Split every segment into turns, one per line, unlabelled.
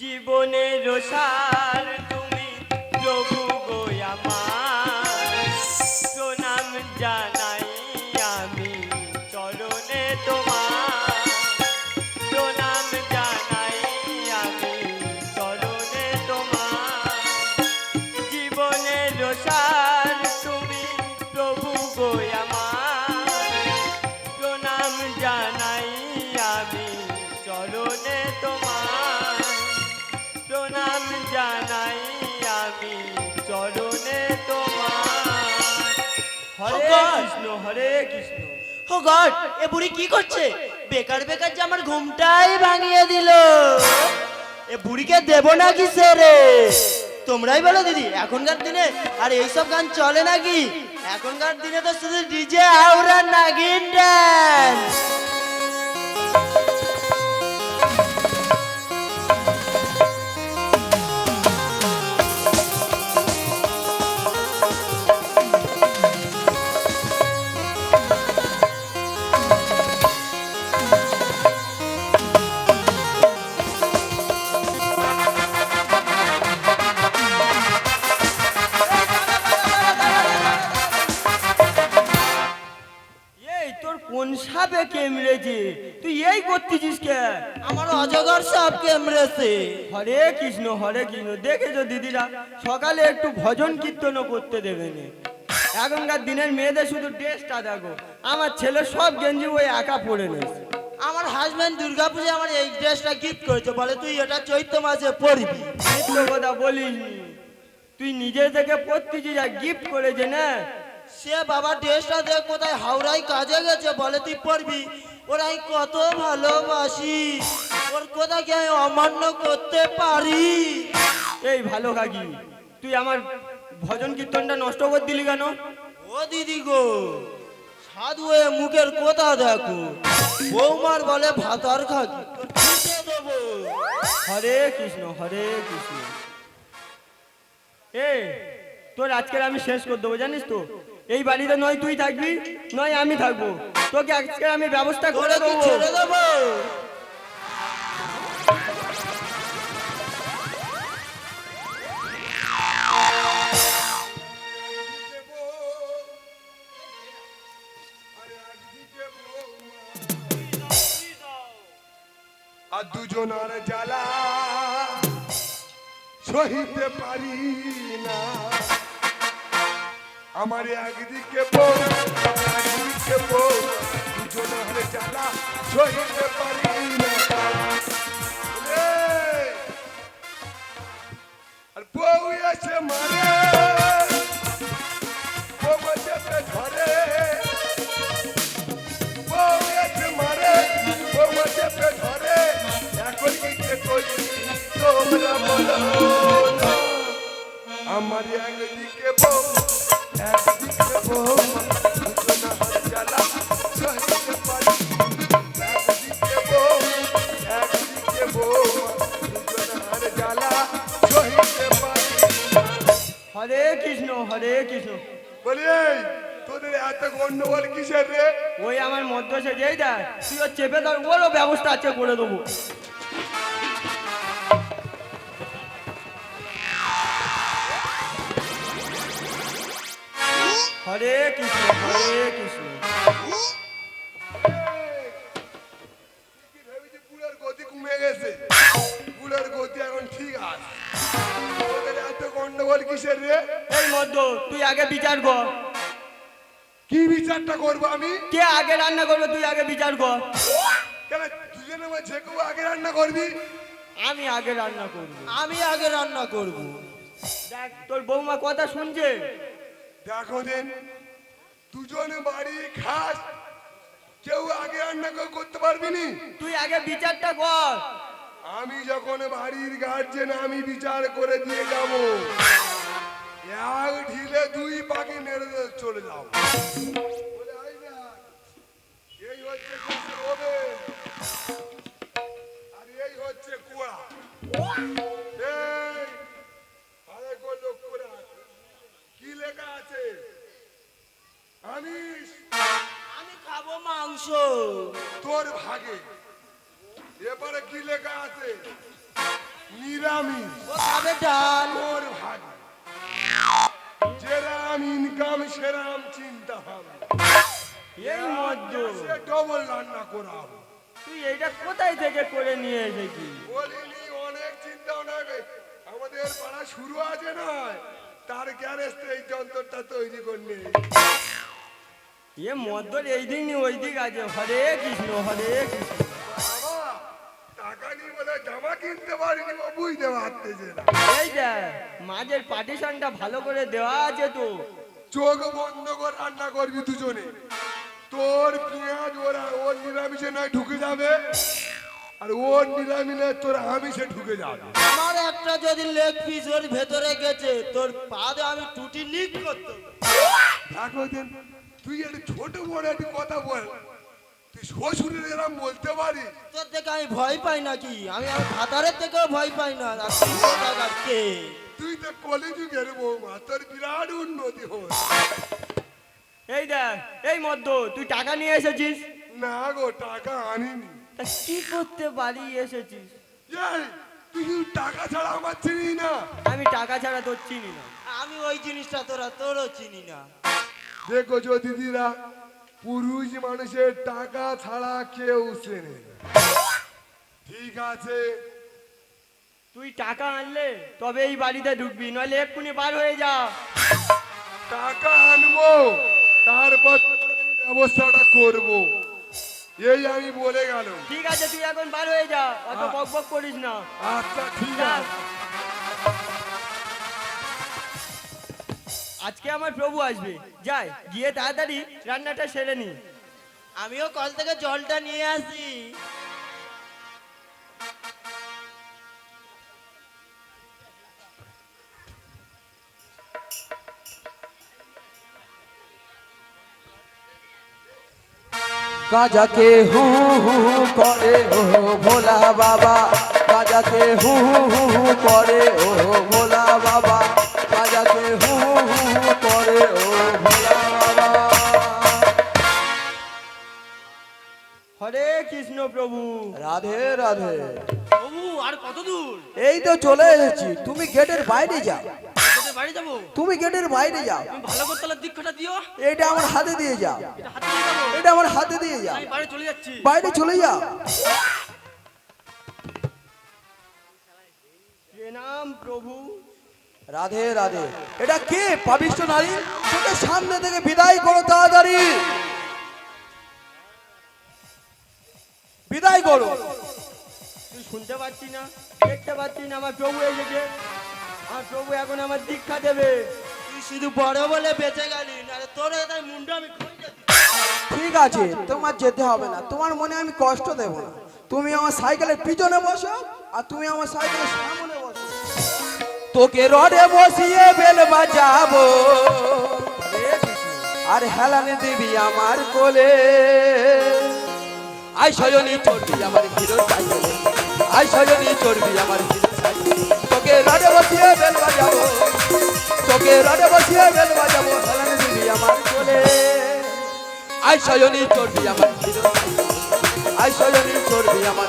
জীবনের সার আমার
ঘুমটাই ভাঙিয়ে দিল। এ বুড়িকে দেব না কি রে? তোমরাই বলো দিদি, এখনকার দিনে আর এইসব গান চলে নাকি? এখনকার দিনে তো শুধু ডিজে আউরা নাগিন ড্যান্স
কেমড়েছে হরে কৃষ্ণ হরে কৃষ্ণ দেখেছ দিদিরা সকালে একটু ভজন কীর্তনও করতে দেবে এখনকার দিনের মেয়েদের শুধু ড্রেসটা দেখো। আমার ছেলে সব গেঞ্জি ওই একা পরে নেছে।
আমার হাজবেন্ড দুর্গাপূজা আমার এই ড্রেসটা গিফট করেছে। বলে তুই এটা চৈত্র মাসে পরবি।
মিথ্য কথা বলিস তুই নিজে থেকে পড়তেছিস আর গিফট করেছে না?
সে বাবা ড্রেসটা দেখ কোথায় হাওড়ায় কাজে গেছে বলে তুই পড়বি ওর আমি কত ভালোবাসি ওর কোথায় কি আমি অমান্য করতে পারি?
এই ভালো কাকি তুই আমার ভজন কীর্তনটা নষ্ট করে দিলি কেন?
ও দিদি গো সাধু হয়ে মুখের কথা দেখো। বৌমার বলে ভাতার খাকি
হরে কৃষ্ণ হরে কৃষ্ণ। এ তোর আজকের আমি শেষ করে দেবো জানিস তো? এই বাড়িতে নয় তুই থাকবি নয় আমি থাকব। তোকে আজকে আমি ব্যবস্থা করে দেবো।
আর দুজনার জ্বালা সহিতে পারি না। আমার একদিকে বউ একদিকে বউ দুজনার জ্বালা সহিতে পারি না! আর বউ এসে মারে, বউ চেপে
ওই আমার মধ্য সে যেই দেয় তুই চেপে ধর, ওরও ব্যবস্থা আছে, করে দেবো। হরে কৃষ্ণ হরে কৃষ্ণ।
বিচারটা করব আমি?
কে আগে রান্না করবে তুই আগে বিচার কর।
কেন দুজনে যে কেউ আগে রান্না করবি?
আমি আগে রান্না করব।
আমি আগে রান্না করব।
দেখ তোর বৌমা কথা শুনছে?
দেখো দিন দুজনে বাড়ি খাস কেউ আগে রান্না করে করতে পারবি নি?
তুই আগে বিচারটা কর।
আমি যখন বাড়ির গার্জেন আমি বিচার করে দিয়ে যাব। এক ঢিলে দুই পাখি নেড়ে দিয়ে চলে যাও আমি
আমি খাব মাংস।
তোর ভাগে। এবারে কি লেখা আছে? নিরামিষ।
খাবে ডাল।
তোর ভাগ। যেরাম ইনকাম সেরাম চিন্তা হবে
এই
সে ডবল রান্না করাবো।
তুই এইটা কোথায় থেকে করে নিয়ে এসেছিস?
বলিনি অনেক চিন্তা অনেক আমাদের পাড়া শুরু আছে নয় তার গ্যারেজ এই যন্ত্রটা তৈরি করলে।
এ মদ্যর এই দিক নি ওই দিক আছে। হরে কৃষ্ণ হরে কৃষ্ণ।
টাকা নিয়ে বলে জামা কিনতে পারিনি বুঝতে পারতেছে না।
এই মাঝের পার্টিশনটা ভালো করে দেওয়া আছে তো।
চোখ বন্ধ করে রান্না করবি দুজনে। তোর পেঁয়াজ ওরা ওর নিরামিষে নয় ঢুকে যাবে। আর ওর নিরামিষে তোর আমিষে ঢুকে যাবে।
আমার একটা যদি লেগ পিস ওর ভেতরে গেছে তোর পাদে আমি টুটি লিক করতো
দেখো দিন তুই একটু ছোট বড় একটু কথা বল। তুই শ্বশুরের এরম বলতে পারিস
তোর থেকে আমি ভয় পাই নাকি? আমি আমার ভাতারের থেকেও ভয় পাই না। আর তুই কোথাকার কে?
তুই তো কলেজুগের বৌমা তোর বিরাট উন্নতি হল।
এই দেখ এই মদ্য তুই টাকা নিয়ে এসেছিস?
না গো টাকা আনিনি।
তা কি করতে বাড়ি এসেছিস?
এই তুই টাকা ছাড়া আমার চিনি না।
আমি টাকা ছাড়া তোর চিনি না।
আমি ওই জিনিসটা তোরা তোরও চিনি না।
দেখো যো দিদিরা পুরুষ মানুষের টাকা ছাড়া কেউ চেনে না। ঠিক আছে।
তুই টাকা আনলে তবে এই বাড়িতে ঢুকবি নইলে এক্ষুনি বার হয়ে যা।
টাকা আনব। তারপর ব্যবস্থাটা করব। এই আমি বলে গেল
ঠিক আছে তুই এখন বার হয়ে যা। অত বক বক করিস না।
আচ্ছা ঠিক আছে।
আজকে আমার প্রভু আসবে। যাই গিয়ে তাড়াতাড়ি রান্নাটা সেরে নি।
আমিও কল থেকে জলটা নিয়ে আসি।
গাজাকে হু হু হু করে ও ভোলা বাবা। গাজাকে হু হু হু হু করে ও ভোলা বাবা। গাজাকে হু হু হু হু করে ও ভোলা বাবা।
হরে কৃষ্ণ প্রভু।
রাধে রাধে।
বাবু আর কত দূর?
এই তো চলে এসেছি। তুমি গেটের বাইরে যাও।
বাড়ি যাব?
তুমি গেটের বাইরে যাও।
তুমি ভালো করে তাহলে দীক্ষাটা দিও।
এটা আমার হাতে দিয়ে যাও।
এটা হাতে নিয়ে যাব।
এটা আমার হাতে দিয়ে যাও।
আমি বাড়ি চলে যাচ্ছি।
বাইরে চলে যাও।
প্রণাম প্রভু?
রাধে রাধে। এটা কে পাবিষ্ট নারী? তোকে সামনে থেকে বিদায় করো তাড়াতাড়ি। বিদায় করো।
তুই শুনতে পাচ্ছি না দেখতে পাচ্ছি না আমার প্রভু এসেছে। আমার প্রভু এখন আমার দীক্ষা দেবে।
তুই শুধু বড় বলে বেঁচে গেলি, নাহলে তোর তাই মুন্ডু আমি
ঠিক আছে, তোমার যেতে হবে না। তোমার মনে আমি কষ্ট দেব না। তুমি আমার সাইকেলের পিছনে বসো, আর তুমি আমার সাইকেলের সামনে বসো। তোকে রডে বসিয়ে বেল বাজাবো। আর হেলানে দিবি আমার কোলে। আই সজনী চড়বি আমার হিরো সাইকেলে। আই সজনী চড়বি আমার হিরো তোকে রডে বসিয়ে বেল বাজাবো। তোকে রডে বসিয়ে বেল বাজাবো। হেলানে দিবি আমার কোলে আই সজনী চড়বি আমার আই সজনী চড়বি আমার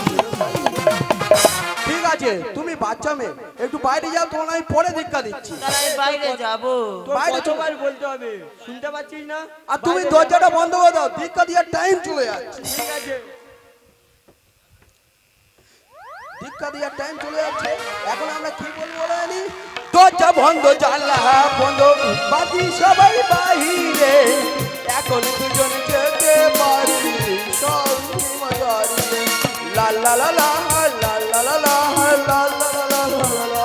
ঠিক আছে তুমি বাচ্চা মেয়ে একটু বাইরে যাও তোমার আমি পরে দীক্ষা দিচ্ছি।
বাইরে যাব।
বাইরে চলে-
কতবার বলতে হবে? শুনতে পাচ্ছিস না?
আর তুমি দরজাটা বন্ধ করে দাও দীক্ষা দেওয়ার টাইম চলে যাচ্ছে।
ঠিক আছে।
দীক্ষা দেওয়ার টাইম চলে যাচ্ছে এখন আমরা কি বলব বলে জানি দরজা বন্ধ জানলা বন্ধ বাকি সবাই বাহিরে এখন দুজন যেতে পারি সব লা লা লা লা লা লা লা লা লা লা লা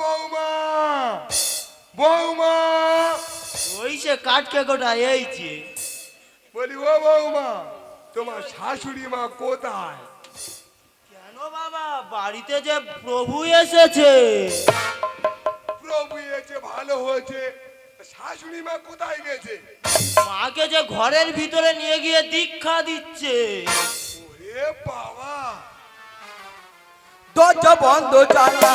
বৌমা বৌমা
ওই সে কাঠ কেকোটা এইছে
বলি ও বৌমা তোমার শাশুড়ি মা কোথায়?
কেন বাবা বাড়িতে যে প্রভু এসেছে।
প্রভু এসে ভালো হয়েছে। শাশুড়ি মা কোথায় গেছে?
মাকে যে ঘরের ভিতরে নিয়ে গিয়ে দীক্ষা দিচ্ছে।
ওরে বাবা।
দরজা বন্ধ জানলা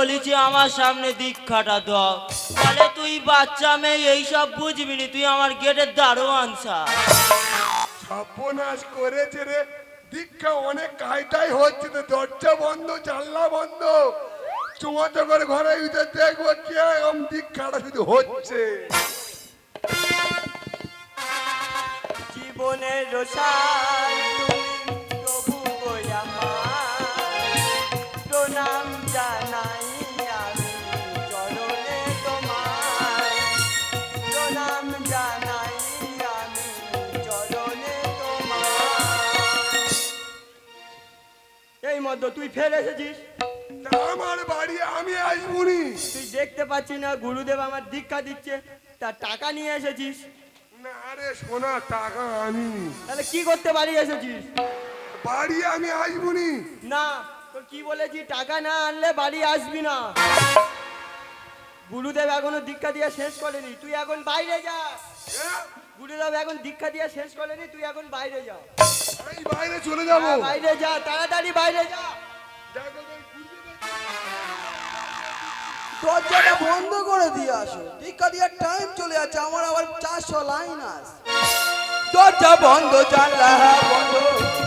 করে বলেছি আমার সামনে দীক্ষাটা দাও। বলে তুই বাচ্চা মেয়ে এইসব বুঝবি নি তুই আমার গেটের দারোয়ান স্যার।
সর্বনাশ করেছে রে। দীক্ষা অনেক কায়দায় হচ্ছে তো দরজা বন্ধ জানলা বন্ধ। চুমাতে করে ঘরে ভিতরে দেখব কে এরকম দীক্ষাটা শুধু হচ্ছে।
জীবনের রসাল মধ্য তুই ফের এসেছিস?
তা আমার বাড়ি আমি আসবুনি
তুই দেখতে পাচ্ছি না গুরুদেব আমার দীক্ষা দিচ্ছে। তার টাকা নিয়ে এসেছিস?
না রে সোনা টাকা আনিনি
তাহলে কি করতে বাড়ি এসেছিস?
বাড়ি আমি আসবুনি
না। তোর কি বলেছি টাকা না আনলে বাড়ি আসবি না। গুরুদেব এখনও দীক্ষা দিয়ে শেষ করেনি তুই এখন বাইরে যা।
হ্যাঁ?
গুরুদেব এখন দীক্ষা দিয়ে শেষ করেনি তুই এখন বাইরে যা।
আমি বাইরে চলে যাব
হ্যাঁ, বাইরে যা তাড়াতাড়ি বাইরে যা।
দরজাটা বন্ধ করে দিয়ে আসো টিকা দেওয়ার টাইম চলে যাচ্ছে আমার আবার চারশো লাইন আছে দরজা বন্ধ জানলা বন্ধ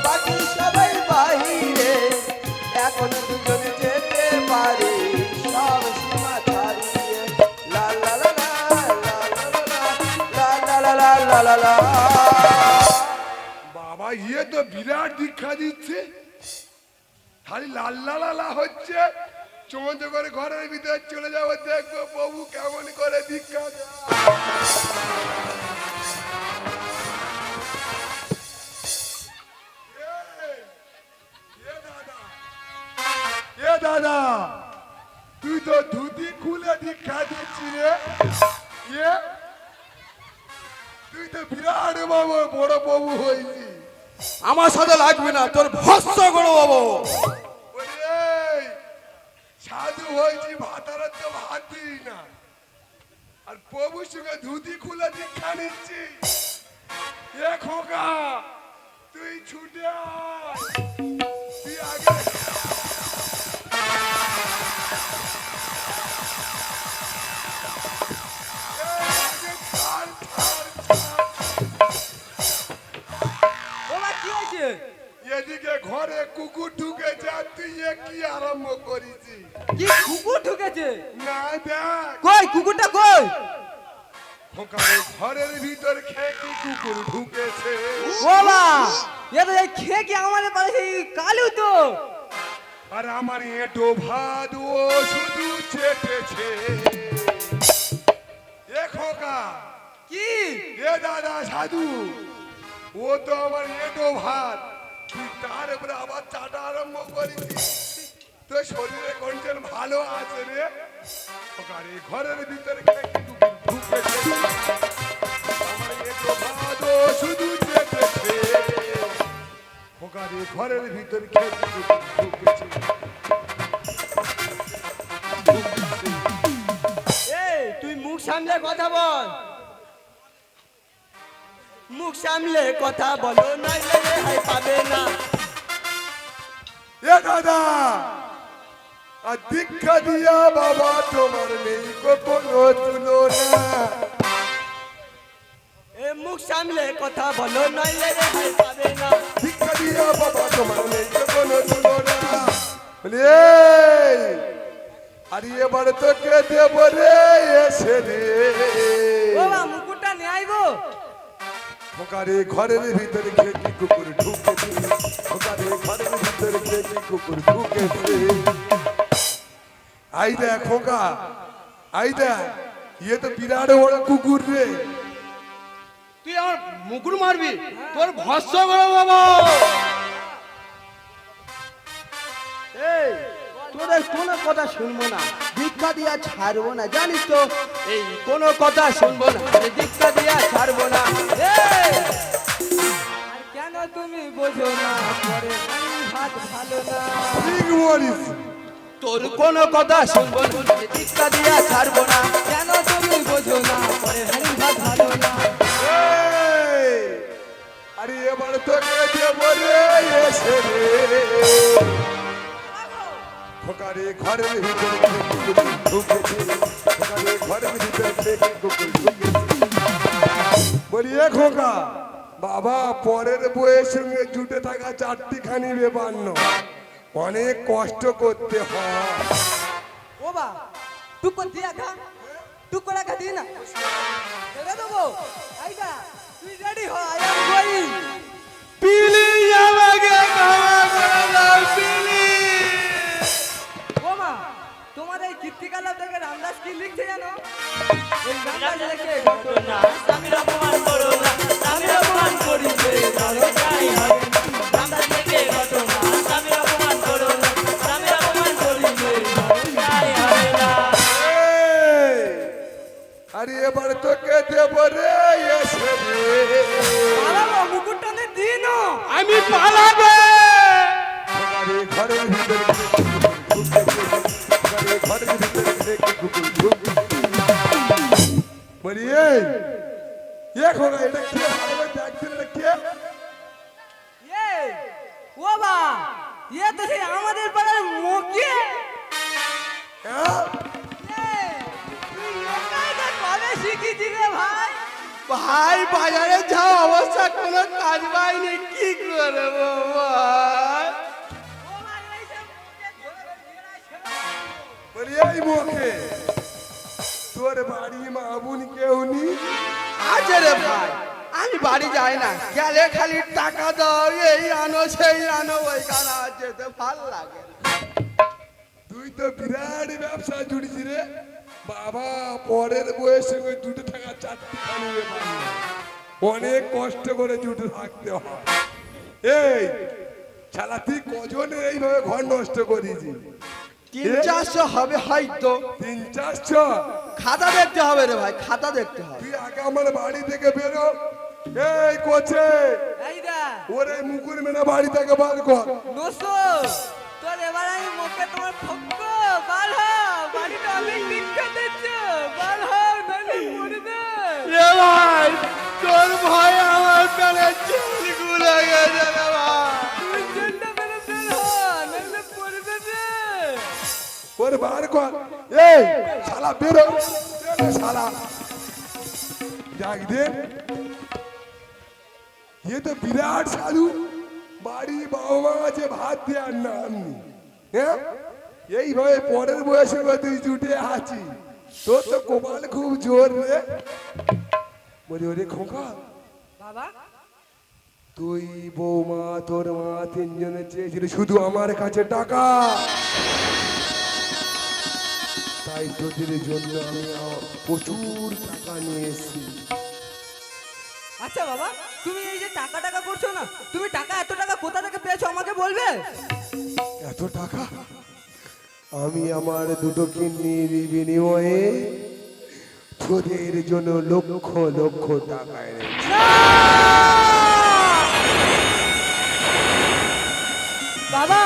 বাকি সবাই বাহিরে এখন দুজনে যেতে পারে সব সীমা ছাড়িয়ে লা লা লা লা লা লা লা লা লা লা লা
বাবা ইয়ে তো বিরাট দীক্ষা দিচ্ছে। খালি লাল লালা হচ্ছে। চমন্ত করে ঘরের ভিতরে চলে যাব দেখব প্রভু কেমন করে দীক্ষা দাদা, তুই তো ধুতি খুলে দীক্ষা দিচ্ছি রে। তুই তো বিরাট বাবু বড় প্রভু হয়েছি
আমার সাথে লাগবে না, তোর ভস্য করে বাবু
সাধু হয়েছি, ভাতারা তো ভাত না। আর প্রভুর সঙ্গে ধুতি খুলে দীক্ষা নিচ্ছি। তুই ছুটে তুই আগে এদিকে ঘরে কুকুর ঢুকেছে আর তুই এ কি আরম্ভ করেছি
কি কুকুর ঢুকেছে?
না দেখ।
কই কুকুরটা কই?
খোকারে ঘরের ভিতর খেয়ে কি কুকুর ঢুকেছে।
বাবা এ তো এই খেয়ে কি আমাদের পাশে কালু তো।
আর আমার এটো ভাত ও শুধু চেটেছে। এ খোকা
কি?
এ দাদা সাধু ও তো আমার এটো ভাত। তুই তার উপরে আবার চাটা আরম্ভ করেছিস তোর শরীরে কন্টেন ভালো আছে রে। খোকারে ঘরের ভিতরে খেয়ে কি আমার ঘরের ভিতর
তুই মুখ সামনে কথা বল। মুখ সামলে কথা বলো নইলে রেহাই পাবে না।
এ দাদা আর দীক্ষা দিয়া বাবা তোমার নেই কোনো তুলনা।
এ মুখ সামলে কথা বলো নইলে রেহাই পাবে না।
দীক্ষা দিয়া বাবা তোমার নেই কোনো তুলনা। বলি, আর এবার তোকে দেব রে এসে রে।
বাবা মুকুটটা নিয়ে আইবো
খোকারে ঘরের ভিতরে খেকি কুকুর ঢুকেছে খোকারে ঘরের ভিতরে খেকি কুকুর ঢুকেছে আই দেখ খোকা আই দেখ ইয়ে তো বিরাট বড় কুকুর রে।
তুই আমার মুকুর মারবি? তোর ভস্য করে বাবা।
এই তোদের কোনো কথা শুনব না। দীক্ষা দিয়া ছাড়বো না জানিস তো? এই কোনো কথা শুনব না এই দীক্ষা দিয়া ছাড়বো না। কেন তুমি বোঝো না পরে ভাত ভালো না।
ঠিক মরিস
তোর কোনো কথা শুনব না
দীক্ষা দিয়া ছাড়বো না। কেন তুমি বোঝো না পরে হাড়ি ভাত ভালো না।
আরে এবার দেব রে ঘরের ভিতরে ঘরের ভিতরে বলি এ খোকা বাবা পরের বইয়ের সঙ্গে জুটে থাকা চারটি খানি ব্যাপার নয়। অনেক কষ্ট করতে হয়।
ও বা টুক দিয়া খা। টুক না। ছেড়ে দেবো। তুই রেডি হ আই এম গোয়িং
প্লিজ আমাকে ক্ষমা করে দাও প্লিজ
কীর্তিকালা থেকে রামদাস কি লিখছে জানো? এই রামদাস লেখে।
ঘটনা স্বামীর অপমান করো না স্বামীর অপমান করিবে হবে
বাড়ি মা বোন কেউ নি
আছে রে ভাই আমি বাড়ি যাই না। গেলে খালি টাকা দাও এই আনো সেই আনো ওই কানা যেতে ভালো লাগে
তুই তো বিরাট ব্যবসা রে। বাবা পরের বইয়ের সঙ্গে জুটে থাকা চারটি অনেক কষ্ট করে জুটে থাকতে হয়। এই ছাড়া তুই কজনের এইভাবে ঘর নষ্ট করেছি
তিন চারশো হবে হয়তো।
তিন চারশো?
খাতা দেখতে হবে রে ভাই খাতা দেখতে হবে।
তুই আগে আমার বাড়ি থেকে বেরো এই কোচে
এই দা।
ওরে মুকুর মেনা বাড়ি থেকে বার কর।
নসো তোর এবার আমি মুখে তোমার ফক্কো। বার হ বাড়িটা অনেক দীক্ষা দিচ্ছ বার হ নাহলে মরে দে
রে ভাই তোর ভয় আমার প্রাণে চুল গুলে গেছে রে ভাই।
ওরে বার কর। এই। শালা বেরো। শালা। ডাক দে। ये तो বিরাট সাধু। বাড়ি বাবা মা আছে ভাত দেওয়ার নাম হ্যাঁ এইভাবে পরের বয়সে তুই জুটে আছি। তোর তো কপাল খুব জোর রে। বলি ওরে খোকা।
বাবা।
তুই বৌমা তোর মা তিনজনে চেয়েছিল শুধু আমার কাছে টাকা। তাই তোদের জন্য আমি প্রচুর টাকা নিয়ে এসেছি।
আচ্ছা বাবা তুমি এই যে টাকা টাকা করছ না তুমি টাকা এত টাকা কোথা থেকে পেয়েছ আমাকে বলবে?
এত টাকা? আমি আমার দুটো কিডনির বিনিময়ে তোদের জন্য লক্ষ লক্ষ টাকা
বাবা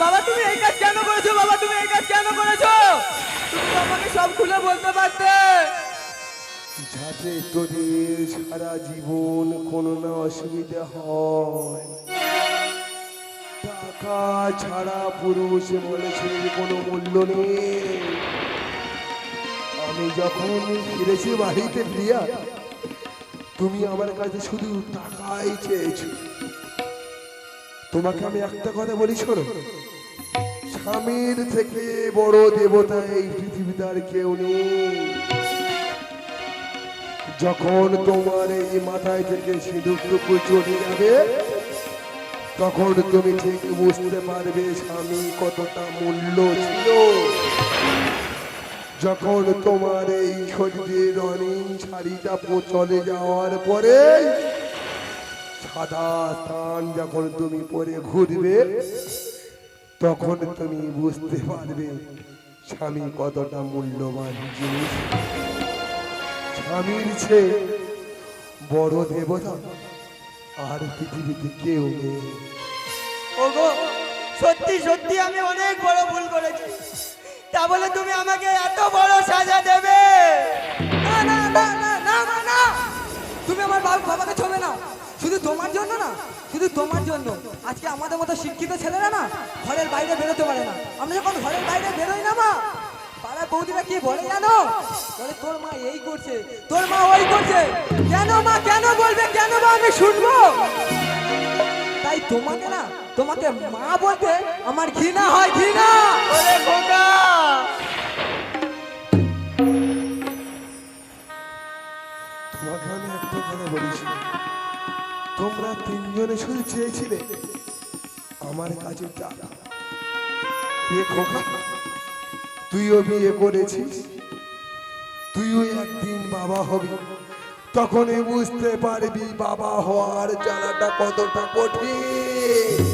বাবা তুমি এই কাজ কেন করেছ বাবা, তুমি এই কাজ কেন করেছ? তুমি আমাকে সব খুলে বলতে পারতে।
যাতে তোদের সারা জীবন কোনো না অসুবিধা হয়। টাকা ছাড়া পুরুষ মানুষের কোনো মূল্য নেই। আমি যখন ফিরেছি বাড়িতে প্রিয়া, তুমি আমার কাছে শুধু টাকাই চেয়েছো। তোমাকে আমি একটা কথা বলি, শোনো। স্বামীর থেকে বড় দেবতা এই পৃথিবীতে আর কেউ নেই। যখন তোমার এই মাথায় থেকে সিঁদুরটুকু চলে যাবে, তখন তুমি ঠিক বুঝতে পারবে স্বামী কতটা মূল্য ছিল। যখন তোমার এই শরীরের রঙিন শাড়িটা চলে যাওয়ার পরে, সাদা স্থান যখন তুমি পরে ঘুরবে তখন তুমি বুঝতে পারবে স্বামী কতটা মূল্যবান জিনিস। স্বামীর চেয়ে বড় দেবতা আর পৃথিবীতে কেউ নেই।
সত্যি সত্যি আমি অনেক বড় ভুল করেছি। তা বলে তুমি আমাকে এত বড় সাজা দেবে?
না না না না না না না। তুমি আমার বাবা বাবাকে ছবে না। শুধু তোমার জন্য না শুধু তোমার জন্য। আজকে আমাদের মতো শিক্ষিত ছেলেরা না ঘরের বাইরে বেরোতে পারে না। আমরা যখন ঘরের বাইরে বেরোই না মা পাড়ার বৌদিরা কি বলে জানো? বলে তোর মা এই করছে তোর মা ওই করছে। কেন মা কেন বলবে কেন মা আমি শুনব? তাই তোমাকে না তোমাকে মা বলতে আমার ঘৃণা হয় ঘৃণা।
তোমাকে আমি একটা কথা বলেছি তোমরা তিনজনে শুধু চেয়েছিলে আমার কাছে টাকা খোকা, তুইও বিয়ে করেছিস? তুইও একদিন বাবা হবি। তখনই বুঝতে পারবি বাবা হওয়ার জ্বালাটা কতটা কঠিন।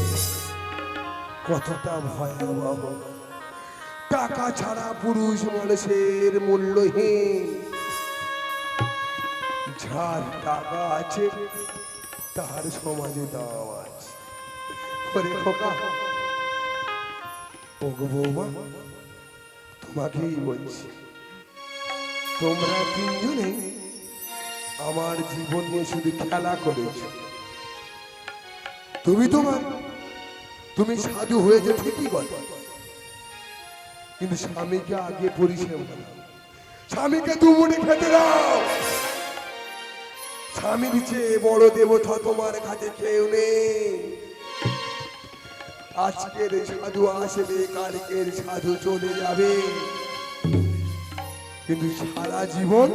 কতটা ভয়াবহ। টাকা ছাড়া পুরুষ মানুষের মূল্যহীন। যার টাকা আছে তার সমাজে দাম আছে ওরে খোকা ও গো বৌমা, তোমাকেই বলছি, তোমরা তিনজনে আমার জীবন নিয়ে শুধু খেলা করেছ। তুমি তোমার, তুমি সাধু হয়েছে ঠিকই কথা কিন্তু স্বামীকে আগে পরিষেবা স্বামীকে দুমুনি খেতে দাও। স্বামীর চেয়ে বড় দেবতা তোমার কাছে কেউ আজকের সাধু আসবে, কালকের সাধু চলে যাবে। কিন্তু সারা জীবন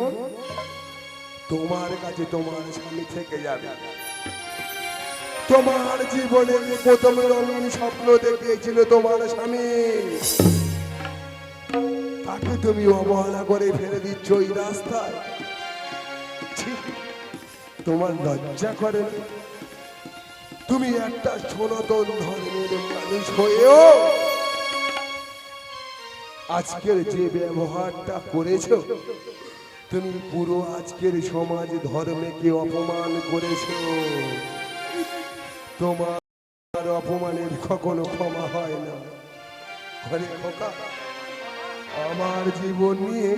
তোমার কাছে তোমার স্বামী থেকে যাবে। তোমার জীবনে প্রথম রঙিন স্বপ্ন দেখিয়েছিল তোমার স্বামী। তাকে তুমি অবহেলা করে ফেলে দিচ্ছ ওই রাস্তায়। তোমার লজ্জা করে? তুমি একটা সনাতন ধর্মের মানুষ হয়েও আজকের যে ব্যবহারটা করেছ, তুমি পুরো আজকের সমাজ ধর্মকে অপমান করেছ। তোমার অপমানের কখনো ক্ষমা হয় না। ঘরে খোকা, আমার জীবন নিয়ে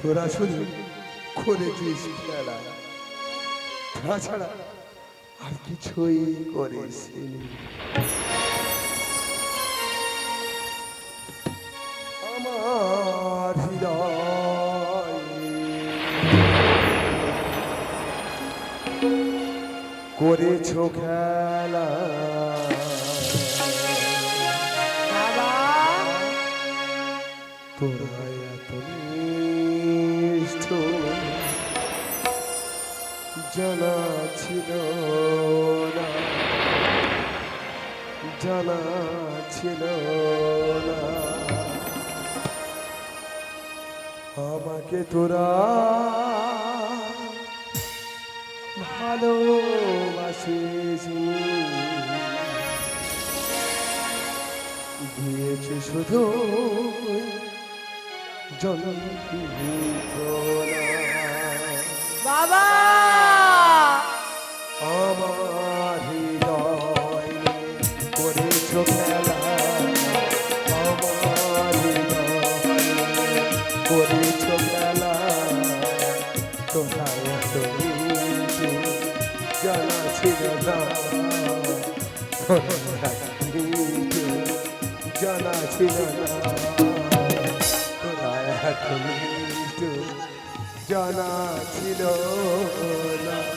তোরা শুধু করেছিস খেলা। তাছাড়া আর কিছুই করিস আমার হৃদয় করেছ না জানা ছিল না আমাকে তোরা ভালোবাসিস। দিয়েছে শুধু যন্ত্রণা
বাবা!
আমার হৃদয় করেছ খেলা। আমার হৃদয় করেছ খেলা। তোহায় তো জানা ছিল না। জানা ছিল না। তোহায় তো জানা ছিল না।